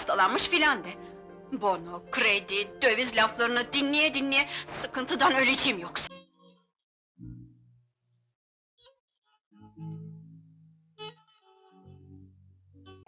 hastalanmış filan de. Bono, kredi, döviz laflarını dinleye dinleye sıkıntıdan öleceğim yoksa.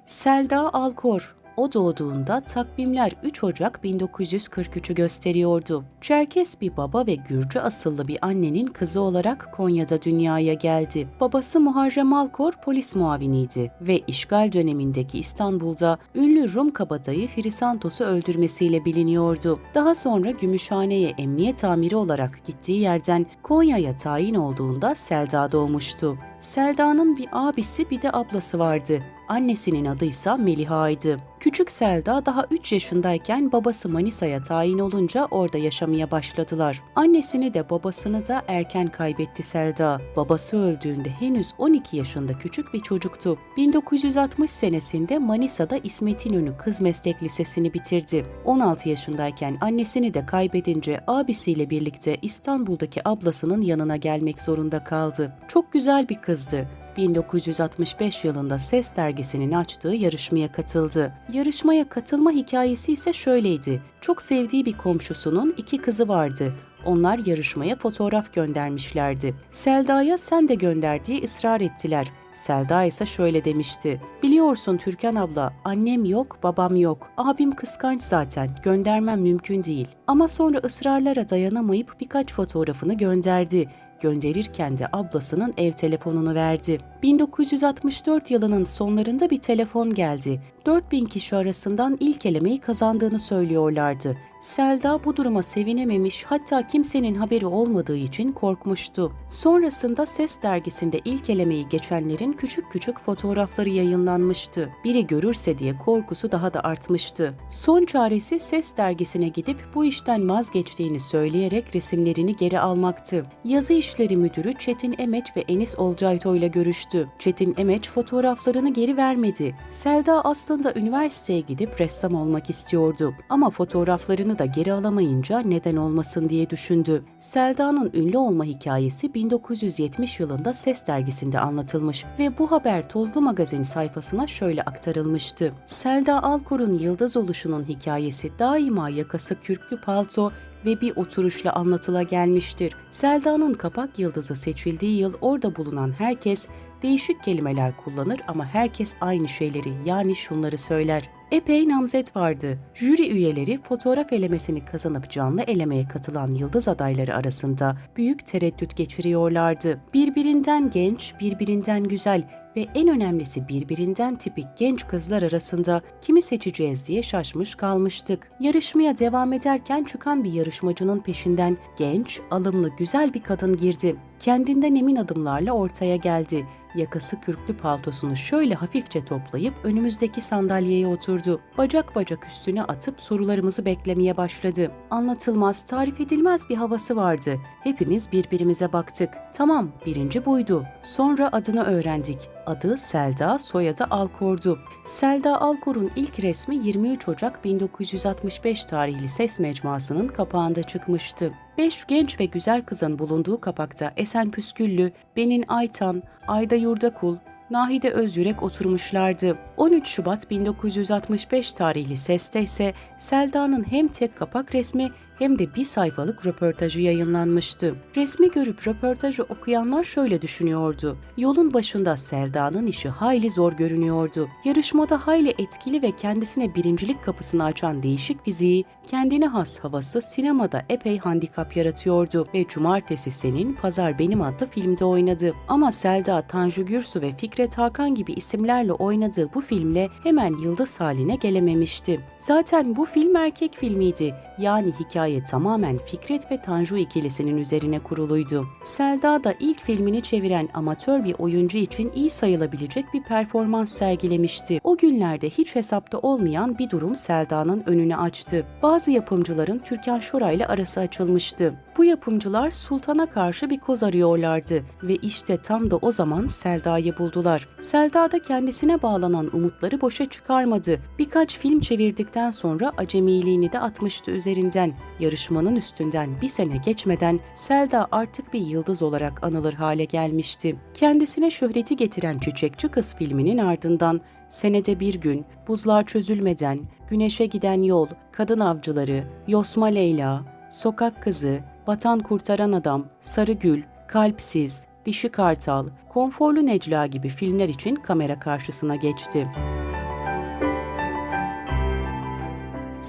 Selda Alkor. O doğduğunda takvimler 3 Ocak 1943'ü gösteriyordu. Çerkes bir baba ve Gürcü asıllı bir annenin kızı olarak Konya'da dünyaya geldi. Babası Muharrem Alkor polis muaviniydi ve işgal dönemindeki İstanbul'da ünlü Rum kabadayı Hrisantos'u öldürmesiyle biliniyordu. Daha sonra Gümüşhane'ye emniyet amiri olarak gittiği yerden Konya'ya tayin olduğunda Selda doğmuştu. Selda'nın bir abisi bir de ablası vardı. Annesinin adı ise Meliha'ydı. Küçük Selda daha 3 yaşındayken babası Manisa'ya tayin olunca orada yaşamaya başladılar. Annesini de babasını da erken kaybetti Selda. Babası öldüğünde henüz 12 yaşında küçük bir çocuktu. 1960 senesinde Manisa'da İsmet İnönü Kız Meslek Lisesi'ni bitirdi. 16 yaşındayken annesini de kaybedince abisiyle birlikte İstanbul'daki ablasının yanına gelmek zorunda kaldı. Çok güzel bir kızdı. 1965 yılında Ses dergisinin açtığı yarışmaya katıldı. Yarışmaya katılma hikayesi ise şöyleydi. Çok sevdiği bir komşusunun iki kızı vardı. Onlar yarışmaya fotoğraf göndermişlerdi. Selda'ya sen de gönder diye ısrar ettiler. Selda ise şöyle demişti. Biliyorsun Türkan abla, annem yok, babam yok. Abim kıskanç zaten, göndermem mümkün değil. Ama sonra ısrarlara dayanamayıp birkaç fotoğrafını gönderdi gönderirken de ablasının ev telefonunu verdi. 1964 yılının sonlarında bir telefon geldi. 4000 kişi arasından ilk elemeyi kazandığını söylüyorlardı. Selda bu duruma sevinememiş hatta kimsenin haberi olmadığı için korkmuştu. Sonrasında Ses dergisinde ilk elemeyi geçenlerin küçük küçük fotoğrafları yayınlanmıştı. Biri görürse diye korkusu daha da artmıştı. Son çaresi Ses dergisine gidip bu işten vazgeçtiğini söyleyerek resimlerini geri almaktı. Yazı İşleri Müdürü Çetin Emeç ve Enis Olcayto ile görüştü. Çetin Emeç fotoğraflarını geri vermedi. Selda aslında üniversiteye gidip ressam olmak istiyordu. Ama fotoğraflarını da geri alamayınca neden olmasın diye düşündü. Selda'nın ünlü olma hikayesi 1970 yılında Ses dergisinde anlatılmış ve bu haber Tozlu Magazin sayfasına şöyle aktarılmıştı. Selda Alkor'un yıldız oluşunun hikayesi daima yakası kürklü palto ve bir oturuşla anlatıla gelmiştir. Selda'nın kapak yıldızı seçildiği yıl orada bulunan herkes değişik kelimeler kullanır ama herkes aynı şeyleri yani şunları söyler. Epey namzet vardı. Jüri üyeleri fotoğraf elemesini kazanıp canlı elemeye katılan yıldız adayları arasında büyük tereddüt geçiriyorlardı. Birbirinden genç, birbirinden güzel ve en önemlisi birbirinden tipik genç kızlar arasında kimi seçeceğiz diye şaşmış kalmıştık. Yarışmaya devam ederken çıkan bir yarışmacının peşinden genç, alımlı, güzel bir kadın girdi. Kendinden emin adımlarla ortaya geldi. Yakası kürklü paltosunu şöyle hafifçe toplayıp önümüzdeki sandalyeye oturdu. Bacak bacak üstüne atıp sorularımızı beklemeye başladı. Anlatılmaz, tarif edilmez bir havası vardı. Hepimiz birbirimize baktık. Tamam, birinci buydu. Sonra adını öğrendik. Adı Selda, soyadı Alkor'du. Selda Alkor'un ilk resmi 23 Ocak 1965 tarihli ses mecmuasının kapağında çıkmıştı. Beş genç ve güzel kızın bulunduğu kapakta Esen Püsküllü, Benin Aytan, Ayda Yurdakul, Nahide Özyürek oturmuşlardı. 13 Şubat 1965 tarihli seste ise Selda'nın hem tek kapak resmi hem de bir sayfalık röportajı yayınlanmıştı. Resmi görüp röportajı okuyanlar şöyle düşünüyordu. Yolun başında Selda'nın işi hayli zor görünüyordu. Yarışmada hayli etkili ve kendisine birincilik kapısını açan değişik fiziği, kendine has havası sinemada epey handikap yaratıyordu ve Cumartesi Senin, Pazar Benim adlı filmde oynadı. Ama Selda, Tanju Gürsu ve Fikret Hakan gibi isimlerle oynadığı bu filmle hemen yıldız haline gelememişti. Zaten bu film erkek filmiydi. Yani hikaye tamamen Fikret ve Tanju ikilisinin üzerine kuruluydu. Selda da ilk filmini çeviren amatör bir oyuncu için iyi sayılabilecek bir performans sergilemişti. O günlerde hiç hesapta olmayan bir durum Selda'nın önünü açtı. Bazı yapımcıların Türkan Şoray ile arası açılmıştı. Bu yapımcılar Sultan'a karşı bir koz arıyorlardı ve işte tam da o zaman Selda'yı buldular. Selda da kendisine bağlanan umutları boşa çıkarmadı. Birkaç film çevirdikten sonra acemiliğini de atmıştı üzerinden. Yarışmanın üstünden bir sene geçmeden Selda artık bir yıldız olarak anılır hale gelmişti. Kendisine şöhreti getiren Çiçekçi Kız filminin ardından senede bir gün, buzlar çözülmeden, güneşe giden yol, kadın avcıları, Yosma Leyla, Sokak Kızı, Vatan Kurtaran Adam, Sarı Gül, Kalpsiz, Dişi Kartal, Konforlu Necla gibi filmler için kamera karşısına geçti.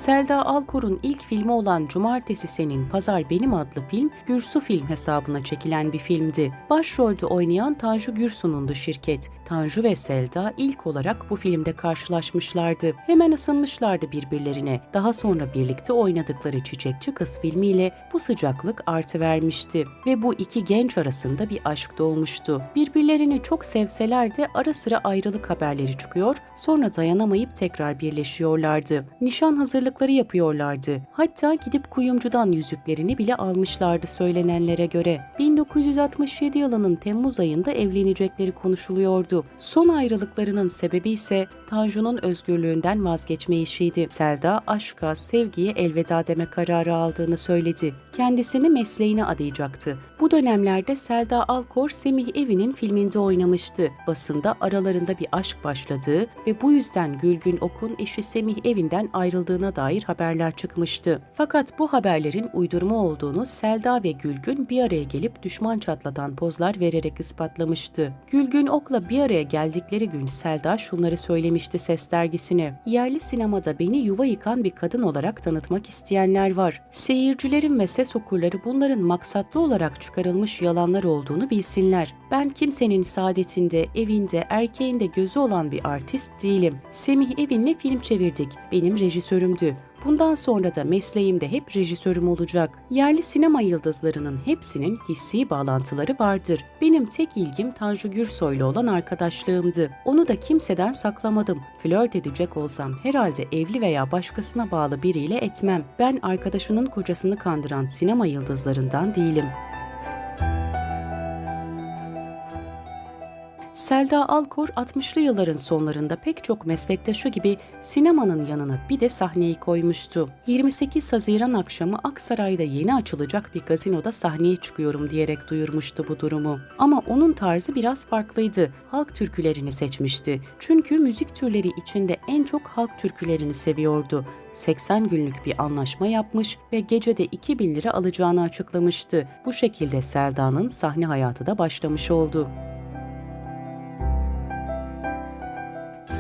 Selda Alkor'un ilk filmi olan Cumartesi Senin, Pazar Benim adlı film, Gürsu Film hesabına çekilen bir filmdi. Başrolde oynayan Tanju Gürsu'nundu şirket. Tanju ve Selda ilk olarak bu filmde karşılaşmışlardı. Hemen ısınmışlardı birbirlerine. Daha sonra birlikte oynadıkları Çiçekçi Kız filmiyle bu sıcaklık artı vermişti. Ve bu iki genç arasında bir aşk doğmuştu. Birbirlerini çok sevseler de ara sıra ayrılık haberleri çıkıyor, sonra dayanamayıp tekrar birleşiyorlardı. Nişan hazırlıkları yapıyorlardı. Hatta gidip kuyumcudan yüzüklerini bile almışlardı söylenenlere göre. 1967 yılının Temmuz ayında evlenecekleri konuşuluyordu. Son ayrılıklarının sebebi ise Tanju'nun özgürlüğünden vazgeçmeyişiydi. Selda aşka, sevgiye elveda deme kararı aldığını söyledi. Kendisini mesleğine adayacaktı. Bu dönemlerde Selda Alkor Semih Evi'nin filminde oynamıştı. Basında aralarında bir aşk başladığı ve bu yüzden Gülgün Ok'un eşi Semih Evi'nden ayrıldığına dair haberler çıkmıştı. Fakat bu haberlerin uydurma olduğunu Selda ve Gülgün bir araya gelip düşman çatlatan pozlar vererek ispatlamıştı. Gülgün Ok'la bir araya geldikleri gün Selda şunları söylemişti Ses dergisine. Yerli sinemada beni yuva yıkan bir kadın olarak tanıtmak isteyenler var. Seyircilerin ve ses okurları bunların maksatlı olarak çıkarılmış yalanlar olduğunu bilsinler. Ben kimsenin saadetinde, evinde, erkeğinde gözü olan bir artist değilim. Semih Evin'le film çevirdik. Benim rejisörümdü. Bundan sonra da mesleğimde hep rejisörüm olacak. Yerli sinema yıldızlarının hepsinin hissi bağlantıları vardır. Benim tek ilgim Tanju Gürsoy'la olan arkadaşlığımdı. Onu da kimseden saklamadım. Flört edecek olsam herhalde evli veya başkasına bağlı biriyle etmem. Ben arkadaşının kocasını kandıran sinema yıldızlarından değilim. Selda Alkor 60'lı yılların sonlarında pek çok meslektaşı gibi sinemanın yanına bir de sahneyi koymuştu. 28 Haziran akşamı Aksaray'da yeni açılacak bir gazinoda sahneye çıkıyorum diyerek duyurmuştu bu durumu. Ama onun tarzı biraz farklıydı. Halk türkülerini seçmişti. Çünkü müzik türleri içinde en çok halk türkülerini seviyordu. 80 günlük bir anlaşma yapmış ve gecede 2000 lira alacağını açıklamıştı. Bu şekilde Selda'nın sahne hayatı da başlamış oldu.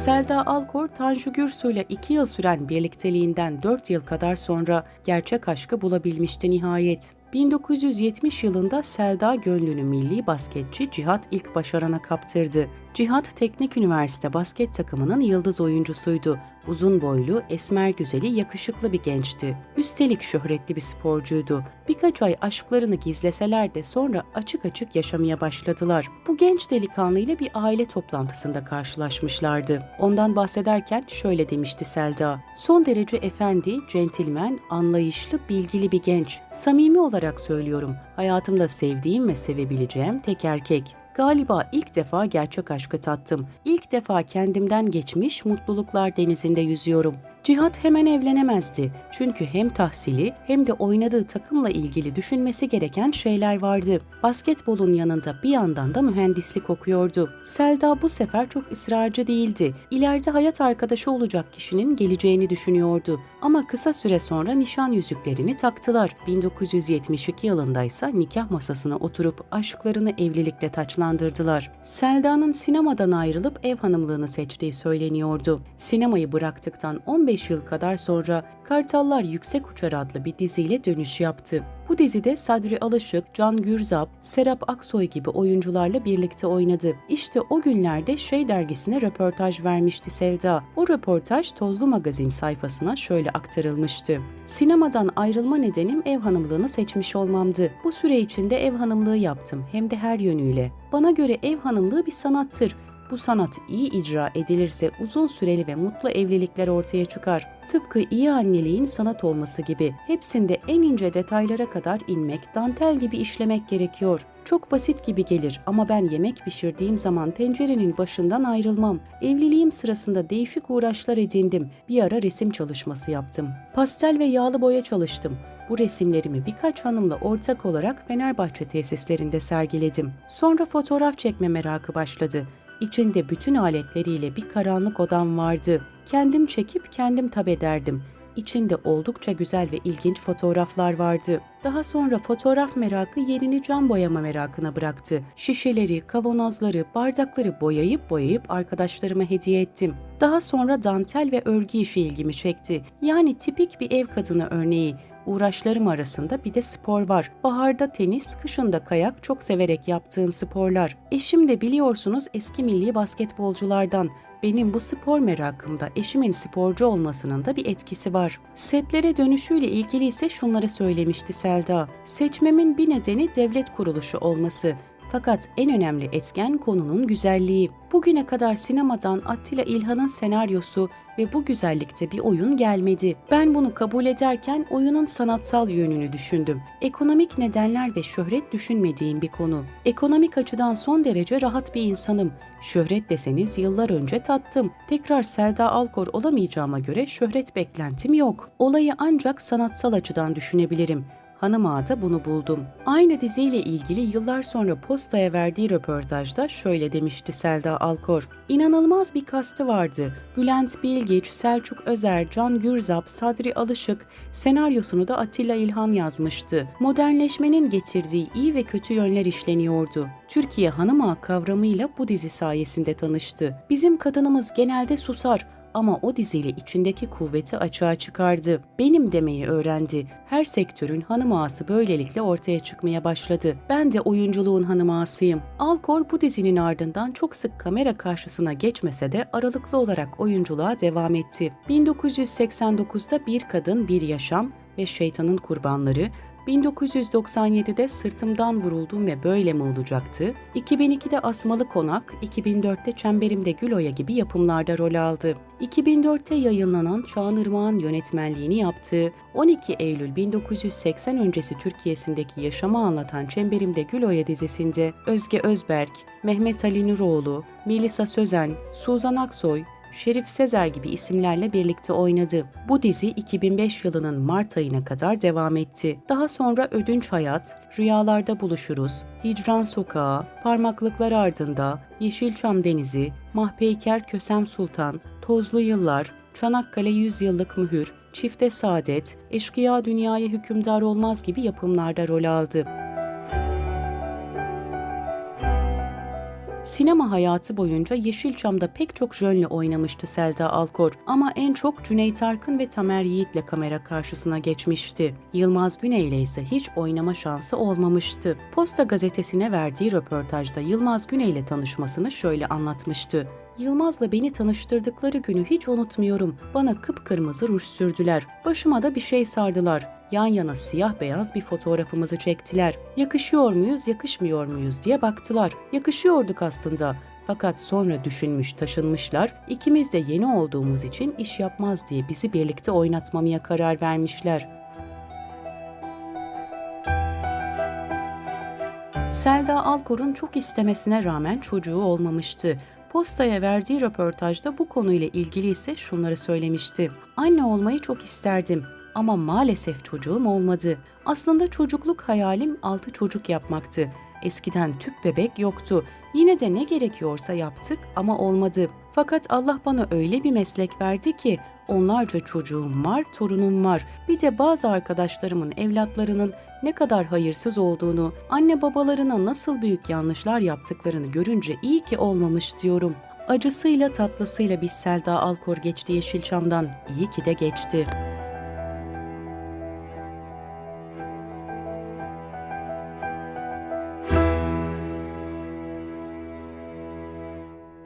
Selda Alkor, Tanju Gürsu ile 2 yıl süren birlikteliğinden 4 yıl kadar sonra gerçek aşkı bulabilmişti nihayet. 1970 yılında Selda gönlünü milli basketçi Cihat İlk Başaran'a kaptırdı. Cihat Teknik Üniversite basket takımının yıldız oyuncusuydu. Uzun boylu, esmer güzeli, yakışıklı bir gençti. Üstelik şöhretli bir sporcuydu. Birkaç ay aşklarını gizleseler de sonra açık açık yaşamaya başladılar. Bu genç delikanlıyla bir aile toplantısında karşılaşmışlardı. Ondan bahsederken şöyle demişti Selda. Son derece efendi, centilmen, anlayışlı, bilgili bir genç. Samimi olarak söylüyorum. Hayatımda sevdiğim ve sevebileceğim tek erkek. Galiba ilk defa gerçek aşkı tattım. İlk defa kendimden geçmiş mutluluklar denizinde yüzüyorum. Cihat hemen evlenemezdi. Çünkü hem tahsili hem de oynadığı takımla ilgili düşünmesi gereken şeyler vardı. Basketbolun yanında bir yandan da mühendislik okuyordu. Selda bu sefer çok ısrarcı değildi. İleride hayat arkadaşı olacak kişinin geleceğini düşünüyordu. Ama kısa süre sonra nişan yüzüklerini taktılar. 1972 yılında ise nikah masasına oturup aşklarını evlilikle taçlandırdılar. Selda'nın sinemadan ayrılıp ev hanımlığını seçtiği söyleniyordu. Sinemayı bıraktıktan 15 yıl kadar sonra Kartallar Yüksek Uçar adlı bir diziyle dönüş yaptı. Bu dizide Sadri Alışık, Can Gürzap, Serap Aksoy gibi oyuncularla birlikte oynadı. İşte o günlerde Şey dergisine röportaj vermişti Selda. O röportaj Tozlu Magazin sayfasına şöyle aktarılmıştı. Sinemadan ayrılma nedenim ev hanımlığını seçmiş olmamdı. Bu süre içinde ev hanımlığı yaptım hem de her yönüyle. Bana göre ev hanımlığı bir sanattır. Bu sanat iyi icra edilirse uzun süreli ve mutlu evlilikler ortaya çıkar. Tıpkı iyi anneliğin sanat olması gibi hepsinde en ince detaylara kadar inmek, dantel gibi işlemek gerekiyor. Çok basit gibi gelir ama ben yemek pişirdiğim zaman tencerenin başından ayrılmam. Evliliğim sırasında değişik uğraşlar edindim. Bir ara resim çalışması yaptım. Pastel ve yağlı boya çalıştım. Bu resimlerimi birkaç hanımla ortak olarak Fenerbahçe tesislerinde sergiledim. Sonra fotoğraf çekme merakı başladı. İçinde bütün aletleriyle bir karanlık odam vardı. Kendim çekip kendim tab ederdim. İçinde oldukça güzel ve ilginç fotoğraflar vardı. Daha sonra fotoğraf merakı yerini cam boyama merakına bıraktı. Şişeleri, kavanozları, bardakları boyayıp boyayıp arkadaşlarıma hediye ettim. Daha sonra dantel ve örgü işi ilgimi çekti. Yani tipik bir ev kadını örneği. Uğraşlarım arasında bir de spor var. Baharda tenis, kışında kayak çok severek yaptığım sporlar. Eşim de biliyorsunuz eski milli basketbolculardan. Benim bu spor merakımda eşimin sporcu olmasının da bir etkisi var. Setlere dönüşüyle ilgili ise şunları söylemişti Selda. Seçmemin bir nedeni devlet kuruluşu olması. Fakat en önemli etken konunun güzelliği. Bugüne kadar sinemadan Attila İlhan'ın senaryosu ve bu güzellikte bir oyun gelmedi. Ben bunu kabul ederken oyunun sanatsal yönünü düşündüm. Ekonomik nedenler ve şöhret düşünmediğim bir konu. Ekonomik açıdan son derece rahat bir insanım. Şöhret deseniz yıllar önce tattım. Tekrar Selda Alkor olamayacağıma göre şöhret beklentim yok. Olayı ancak sanatsal açıdan düşünebilirim. Hanım Ağa'da bunu buldum. Aynı diziyle ilgili yıllar sonra Posta'ya verdiği röportajda şöyle demişti Selda Alkor. İnanılmaz bir kastı vardı. Bülent Bilgiç, Selçuk Özer, Can Gürzap, Sadri Alışık, senaryosunu da Atilla İlhan yazmıştı. Modernleşmenin getirdiği iyi ve kötü yönler işleniyordu. Türkiye Hanım Ağa kavramıyla bu dizi sayesinde tanıştı. Bizim kadınımız genelde susar ama o diziyle içindeki kuvveti açığa çıkardı. Benim demeyi öğrendi. Her sektörün hanım ağası böylelikle ortaya çıkmaya başladı. Ben de oyunculuğun hanım ağasıyım. Alkor bu dizinin ardından çok sık kamera karşısına geçmese de aralıklı olarak oyunculuğa devam etti. 1989'da Bir Kadın Bir Yaşam ve Şeytanın Kurbanları, 1997'de Sırtımdan Vuruldum ve Böyle mi olacaktı? 2002'de Asmalı Konak, 2004'te Çemberimde Güloya gibi yapımlarda rol aldı. 2004'te yayınlanan Çağan Irmak'ın yönetmenliğini yaptığı 12 Eylül 1980 öncesi Türkiye'sindeki yaşamı anlatan Çemberimde Güloya dizisinde Özge Özberk, Mehmet Ali Nuroğlu, Melisa Sözen, Suzan Aksoy, Şerif Sezer gibi isimlerle birlikte oynadı. Bu dizi 2005 yılının Mart ayına kadar devam etti. Daha sonra Ödünç Hayat, Rüyalarda Buluşuruz, Hicran Sokağı, Parmaklıklar Ardında, Yeşilçam Denizi, Mahpeyker Kösem Sultan, Tozlu Yıllar, Çanakkale Yüzyıllık Mühür, Çifte Saadet, Eşkıya Dünyaya Hükümdar Olmaz gibi yapımlarda rol aldı. Sinema hayatı boyunca Yeşilçam'da pek çok jönle oynamıştı Selda Alkor ama en çok Cüneyt Arkın ve Tamer Yiğit'le kamera karşısına geçmişti. Yılmaz Güney ile ise hiç oynama şansı olmamıştı. Posta gazetesine verdiği röportajda Yılmaz Güney ile tanışmasını şöyle anlatmıştı. Yılmaz'la beni tanıştırdıkları günü hiç unutmuyorum. Bana kıpkırmızı ruj sürdüler. Başıma da bir şey sardılar. Yan yana siyah beyaz bir fotoğrafımızı çektiler. Yakışıyor muyuz, yakışmıyor muyuz diye baktılar. Yakışıyorduk aslında. Fakat sonra düşünmüş, taşınmışlar. İkimiz de yeni olduğumuz için iş yapmaz diye bizi birlikte oynatmamaya karar vermişler. Selda Alkor'un çok istemesine rağmen çocuğu olmamıştı. Posta'ya verdiği röportajda bu konuyla ilgili ise şunları söylemişti. Anne olmayı çok isterdim ama maalesef çocuğum olmadı. Aslında çocukluk hayalim altı çocuk yapmaktı. Eskiden tüp bebek yoktu. Yine de ne gerekiyorsa yaptık ama olmadı. Fakat Allah bana öyle bir meslek verdi ki onlarca çocuğum var, torunum var. Bir de bazı arkadaşlarımın evlatlarının ne kadar hayırsız olduğunu, anne babalarına nasıl büyük yanlışlar yaptıklarını görünce iyi ki olmamış diyorum. Acısıyla tatlısıyla bir Selda Alkor geçti Yeşilçam'dan. İyi ki de geçti.